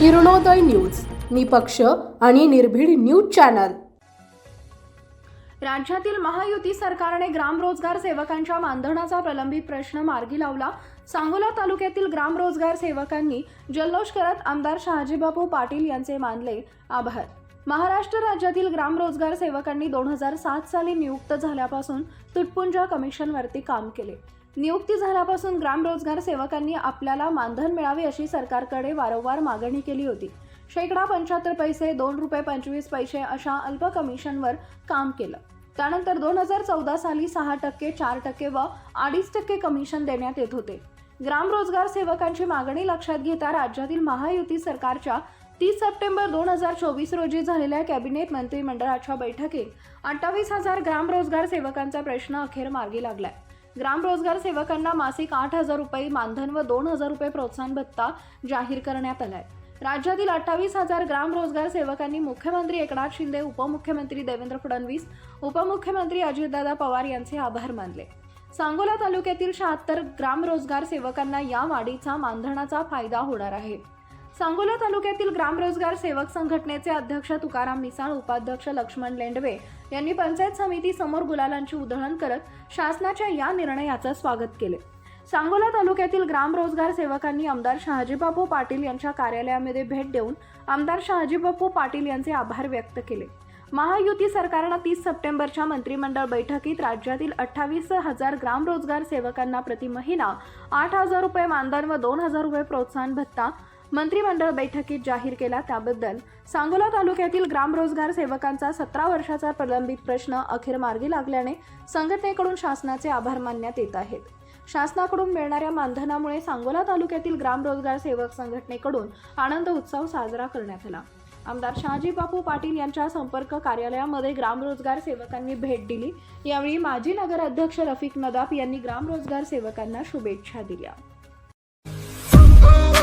Kiranoday news निपक्ष आणि निर्भीड न्यूज चॅनल. राज्यातील महायुती सरकारने ग्रामरोजगार सेवकांच्या मानधनाचा प्रलंबित प्रश्न मार्गी लावला. सांगोला तालुक्यातील ग्रामरोजगार सेवकांनी जल्लोष करत आमदार शहाजीबापू पाटील यांचे मानले आभार. महाराष्ट्र राज्यातील ग्रामरोजगार सेवकांनी दोन हजार सात साली नियुक्त झाल्यापासून तुटपुंजा कमिशनवरती काम केले. नियुक्ती झाल्यापासून ग्रामरोजगार सेवकांनी आपल्याला मानधन मिळावे अशी सरकारकडे वारंवार मागणी केली होती. शेकडा पंच्याहत्तर पैसे दोन रुपये पंचवीस पैसे अशा अल्प कमिशनवर काम केलं. त्यानंतर दोन हजार चौदा साली सहा टक्के चार टक्के व अडीच टक्के कमिशन देण्यात येत होते. ग्रामरोजगार सेवकांची मागणी लक्षात घेता राज्यातील महायुती सरकारच्या तीस सप्टेंबर दोन हजार चोवीस रोजी झालेल्या कॅबिनेट मंत्रिमंडळाच्या बैठकीत अठ्ठावीस हजार ग्रामरोजगार सेवकांचा प्रश्न अखेर मार्गी लागलाय. ग्रामरोजगार सेवकांना मासिक आठ हजार रुपये मानधन व दोन हजार रुपये प्रोत्साहन भत्ता जाहीर करण्यात आलाय. राज्यातील अठ्ठावीस हजार ग्राम रोजगार सेवकांनी मुख्यमंत्री एकनाथ शिंदे उपमुख्यमंत्री देवेंद्र फडणवीस उपमुख्यमंत्री अजितदादा पवार यांचे आभार मानले. सांगोला तालुक्यातील शहात्तर ग्राम रोजगार सेवकांना या वाढीचा मानधनाचा फायदा होणार आहे. सांगोला तालुक्यातील ग्रामरोजगार सेवक संघटनेचे अध्यक्ष तुकाराम मिसाळ उपाध्यक्ष लक्ष्मण लेंडवे यांनी पंचायत समिती समोर गुलालांची उधळण करत शासनाच्या या निर्णयाचं स्वागत केले. सांगोला तालुक्यातील ग्रामरोजगार सेवकांनी आमदार शहाजीबापू पाटील यांच्या कार्यालयामध्ये भेट देऊन आमदार शहाजीबापू पाटील यांचे आभार व्यक्त केले. महायुती सरकारनं तीस सप्टेंबरच्या मंत्रिमंडळ बैठकीत राज्यातील अठ्ठावीस हजार ग्रामरोजगार सेवकांना प्रति महिना आठ हजार रुपये मानधन व दोन हजार रुपये प्रोत्साहन भत्ता मंत्रिमंडळ बैठकीत जाहीर केला त्याबद्दल सांगोला तालुक्यातील ग्रामरोजगार सेवकांचा सतरा वर्षाचा प्रलंबित प्रश्न अखेर मार्गी लागल्याने संघटनेकडून शासनाचे आभार मानण्यात येत आहेत. शासनाकडून मिळणाऱ्या मानधनामुळे सांगोला तालुक्यातील ग्रामरोजगार सेवक संघटनेकडून आनंद उत्सव साजरा करण्यात आला. आमदार शहाजी बापू पाटील यांच्या संपर्क कार्यालयामध्ये ग्रामरोजगार सेवकांनी भेट दिली. यावेळी माजी नगराध्यक्ष रफिक नदाफ यांनी ग्रामरोजगार सेवकांना शुभेच्छा दिल्या.